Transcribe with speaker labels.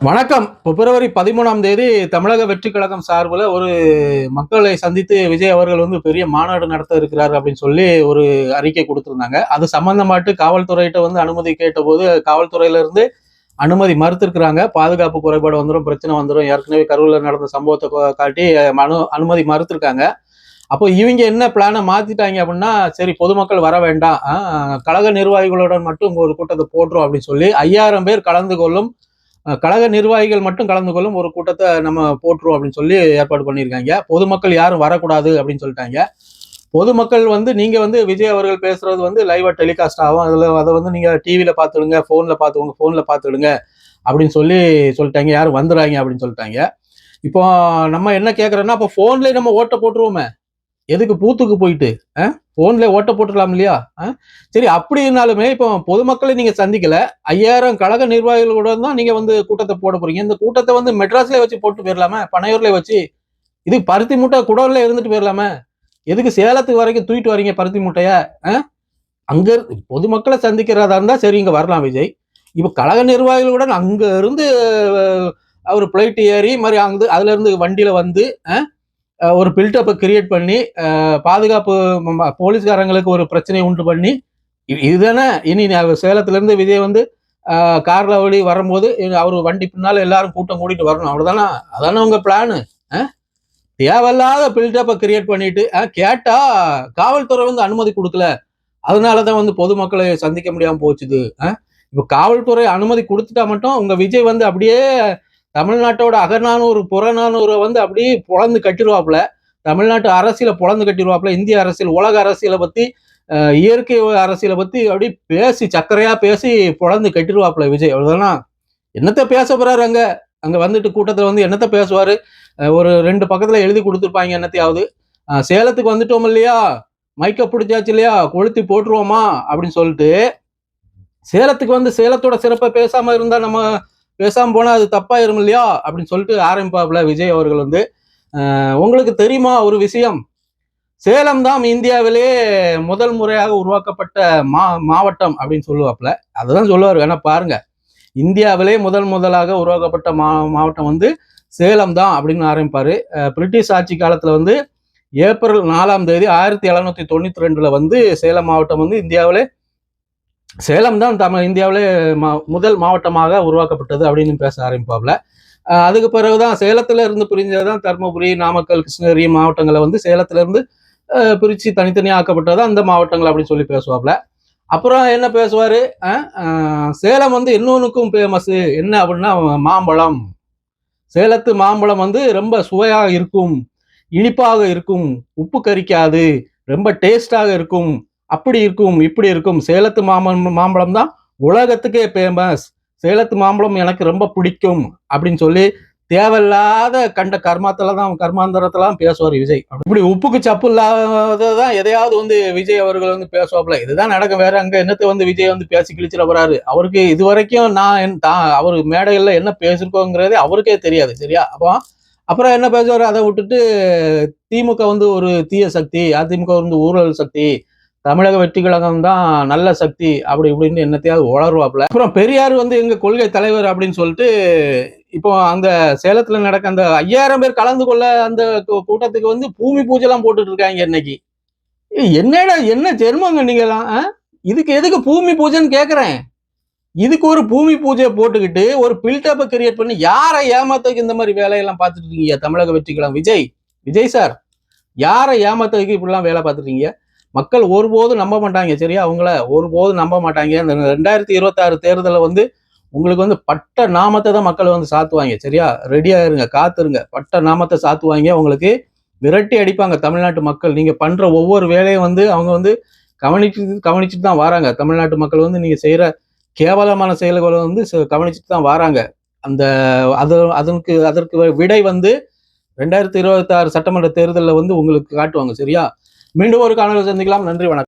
Speaker 1: வணக்கம். பிப்ரவரி பதிமூணாம் தேதி தமிழக வெற்றி கழகம் சார்பில் ஒரு மக்களை சந்தித்து விஜய் அவர்கள் வந்து பெரிய மாநாடு நடத்த இருக்கிறார் அப்படின்னு சொல்லி ஒரு அறிக்கை கொடுத்துருந்தாங்க. அது சம்பந்தமாட்டு காவல்துறையிட்ட வந்து அனுமதி கேட்டபோது காவல்துறையிலிருந்து அனுமதி மறுத்திருக்கிறாங்க. பாதுகாப்பு குறைபாடு வந்துடும் பிரச்சனை வந்துடும் ஏற்கனவே கரூரில் நடந்த சம்பவத்தை காட்டி அனு அனுமதி மறுத்திருக்காங்க. அப்போ இவங்க என்ன பிளானை மாத்திட்டாங்க அப்படின்னா சரி பொதுமக்கள் வர வேண்டாம். கழக நிர்வாகிகளுடன் மட்டும் ஒரு கூட்டத்தை போட்டுரும் அப்படின்னு சொல்லி ஐயாயிரம் பேர் கலந்து கொள்ளும் கழக நிர்வாகிகள் மட்டும் கலந்து கொள்ளும் ஒரு கூட்டத்தை நம்ம போட்டுருவோம் அப்படின்னு சொல்லி ஏற்பாடு பண்ணியிருக்காங்க. பொதுமக்கள் யாரும் வரக்கூடாது அப்படின்னு சொல்லிட்டாங்க. பொதுமக்கள் வந்து நீங்கள் வந்து விஜய் அவர்கள் பேசுறது வந்து லைவாக டெலிகாஸ்ட் ஆகும். அதில் அதை வந்து நீங்கள் டிவியில் பார்த்துடுங்க ஃபோனில் பார்த்துக்கோங்க ஃபோனில் பார்த்துடுங்க அப்படின்னு சொல்லி சொல்லிட்டாங்க. யாரும் வந்துடுறாங்க அப்படின்னு சொல்லிட்டாங்க. இப்போ நம்ம என்ன கேட்குறோன்னா அப்போ ஃபோன்லேயே நம்ம ஓட்டை போட்டுருவோமே. எதுக்கு பூத்துக்கு போயிட்டு ஃபோன்ல ஓட்ட போட்டுடலாம் இல்லையா? அஹ்? சரி அப்படின்னாலுமே இப்போ பொதுமக்களை நீங்க சந்திக்கல ஐயாயிரம் கழக நிர்வாகிகளோட தான் நீங்க வந்து கூட்டத்தை போட போறீங்க. இந்த கூட்டத்தை வந்து மெட்ராஸ்ல வச்சு போட்டு போயிடலாமே? பனையூர்ல வச்சு? இது பருத்தி மூட்டை குடோன்ல இருந்துட்டு போயிடலாமே? எதுக்கு சேலத்துக்கு வரைக்கும் தூக்கிட்டு வரீங்க பருத்தி மூட்டைய? அங்க இரு- பொதுமக்களை சந்திக்கிறதா இருந்தா சரி இங்க வரலாம் விஜய். இப்போ கழக நிர்வாகிகளுடன் அங்க இருந்து அவர் பிளைட் ஏறி மாதிரி அங்கே அதுல இருந்து வண்டியில வந்து அஹ், ஒரு பில்டப்பை கிரியேட் பண்ணி பாதுகாப்பு போலீஸ்காரங்களுக்கு ஒரு பிரச்சனையை உண்டு பண்ணி இதுதானே? இனி சேலத்துலேருந்து விஜய் வந்து காரில் கார்ல வழி வரும்போது அவர் வண்டி பின்னால் எல்லாரும் கூட்டம் கூட்டிட்டு வரணும். அவ்வளோதானா அதானே உங்கள் பிளானு தேவையில்லாத பில்டப்பை கிரியேட் பண்ணிட்டு கேட்டால் காவல்துறை வந்து அனுமதி கொடுக்கல. அதனால தான் வந்து பொதுமக்களை சந்திக்க முடியாமல் போச்சுது. இப்போ காவல்துறை அனுமதி கொடுத்துட்டா மட்டும் உங்கள் விஜய் வந்து அப்படியே தமிழ்நாட்டோட அகநானூறு புறநானூரை வந்து அப்படியே புலந்து கட்டிடுவாப்புல தமிழ்நாட்டு அரசியல பொழந்து கட்டிடுவாப்புல இந்திய அரசியல் உலக அரசியலை பத்தி இயற்கை அரசியலை பத்தி அப்படி பேசி சக்கரையா பேசி புலந்து கட்டிடுவாப்புல விஜய். அவ்வளவுதானா? என்னத்தை பேச போறாரு அங்க? அங்க வந்துட்டு கூட்டத்துல வந்து என்னத்த பேசுவாரு? ஒரு ரெண்டு பக்கத்துல எழுதி கொடுத்துருப்பாங்க என்னத்தையாவது. சேலத்துக்கு வந்துட்டோம் இல்லையா? மைக்க பிடிச்சாச்சு இல்லையா? கொளுத்தி போட்டுருவோமா? அப்படின்னு சொல்லிட்டு சேலத்துக்கு வந்து சேலத்தோட சிறப்பை பேசாம இருந்தா நம்ம பேசாமல் போனால் அது தப்பாயிரும் இல்லையா? அப்படின்னு சொல்லிட்டு ஆரம்பிப்பாப்புல விஜய் அவர்கள் வந்து உங்களுக்கு தெரியுமா ஒரு விஷயம்? சேலம் தான் இந்தியாவிலேயே முதல் முறையாக உருவாக்கப்பட்ட மா மாவட்டம் அப்படின்னு சொல்லுவாப்புல. அதுதான் சொல்லுவார். வேணா பாருங்க. இந்தியாவிலே முதல் முதலாக உருவாக்கப்பட்ட மா மாவட்டம் வந்து சேலம் தான் அப்படின்னு ஆரம்பிப்பாரு. பிரிட்டிஷ் ஆட்சி காலத்தில் வந்து ஏப்ரல் நாலாம் தேதி ஆயிரத்தி எழுநூத்தி தொண்ணூத்தி ரெண்டுல வந்து சேலம் மாவட்டம் வந்து இந்தியாவிலே சேலம் தான் தமிழ் இந்தியாவிலே மா- முதல் மாவட்டமாக உருவாக்கப்பட்டது அப்படின்னு பேச ஆரம்பிப்பாப்ல. அதுக்கு அதுக்கு பிறகுதான் சேலத்துல இருந்து பிரிஞ்சதுதான் தருமபுரி நாமக்கல் கிருஷ்ணகிரி மாவட்டங்களை வந்து சேலத்துல இருந்து பிரிச்சு தனித்தனியாக ஆக்கப்பட்டது அந்த மாவட்டங்கள் அப்படின்னு சொல்லி பேசுவாப்ல. அப்புறம் என்ன பேசுவாரு? சேலம் வந்து இன்னொன்னுக்கும் ஃபேமஸ் என்ன அப்படின்னா மாம்பழம். சேலத்து மாம்பழம் வந்து ரொம்ப சுவையாக இருக்கும் இனிப்பாக இருக்கும் உப்பு கரிக்காது ரொம்ப டேஸ்டாக இருக்கும். அப்படி இருக்கும் இப்படி இருக்கும். சேலத்து மாம்பழம் மாம்பழம் தான் உலகத்துக்கே ஃபேமஸ் சேலத்து மாம்பழம் எனக்கு ரொம்ப பிடிக்கும் அப்படின்னு சொல்லி தேவையில்லாத கண்ட கர்மாத்துல தான் கர்மாந்தரத்தெல்லாம் பேசுவார் விஜய். இப்படி உப்புக்கு சப்பு இல்லாததான் எதையாவது வந்து விஜய் அவர்கள் வந்து பேசுவாப்புல. இதுதான் நடக்கும். வேற அங்க என்னத்தை வந்து விஜய் வந்து பேசி கிழிச்சிட போறாரு? அவருக்கு இது வரைக்கும் நான் என் தான் அவர் மேடைகள்ல என்ன பேசிருக்கோங்கிறதே அவருக்கே தெரியாது சரியா? அப்போ அப்புறம் என்ன பேசுவார்? அதை விட்டுட்டு திமுக வந்து ஒரு தீய சக்தி அதிமுக வந்து ஊழல் சக்தி தமிழக வெற்றி கழகம் தான் நல்ல சக்தி அப்படி இப்படின்னு என்னத்தையாவது உளருவாப்புல அப்புறம் பெரியார் வந்து எங்க கொள்கை தலைவர் அப்படின்னு சொல்லிட்டு இப்போ அந்த சேலத்துல நடக்க அந்த ஐயாயிரம் பேர் கலந்து கொள்ள அந்த கூட்டத்துக்கு வந்து பூமி பூஜைலாம் போட்டுட்டு இருக்காங்க இன்னைக்கு. என்னடா என்ன ஜென்மங்க நீங்களாம் ஆ? இதுக்கு எதுக்கு பூமி பூஜைன்னு கேக்குறேன். இதுக்கு ஒரு பூமி பூஜையை போட்டுக்கிட்டு ஒரு பில்டப்பை கிரியேட் பண்ணி யாரை ஏமாத்தக்கு இந்த மாதிரி வேலையெல்லாம் பார்த்துட்டு இருக்கீங்க தமிழக வெற்றி கழகம் விஜய் விஜய் சார் யாரை ஏமாத்தக்கு இப்படிலாம் வேலை பார்த்துருக்கீங்க மக்கள் ஒருபோதும் நம்ப மாட்டாங்க சரியா? அவங்கள ஒருபோதும் நம்ப மாட்டாங்க. இந்த ரெண்டாயிரத்தி இருபத்தாறு தேர்தலில் வந்து உங்களுக்கு வந்து பட்ட நாமத்தை தான் மக்கள் வந்து சாத்துவாங்க சரியா? ரெடியா இருங்க காத்துருங்க. பட்ட நாமத்தை சாத்துவாங்க. உங்களுக்கு விரட்டி அடிப்பாங்க தமிழ்நாட்டு மக்கள். நீங்கள் பண்ணுற ஒவ்வொரு வேலையும் வந்து அவங்க வந்து கவனிச்சு கவனிச்சுட்டு தான் வராங்க. தமிழ்நாட்டு மக்கள் வந்து நீங்கள் செய்கிற கேவலமான செயல்களை வந்து ச- கவனிச்சுட்டு தான் வராங்க. அந்த அது அதற்கு அதற்கு விடை வந்து ரெண்டாயிரத்தி இருபத்தாறு சட்டமன்ற தேர்தலில் வந்து உங்களுக்கு காட்டுவாங்க சரியா? மீண்டும் ஒரு காணொலி சந்திக்கலாம். நன்றி வணக்கம்.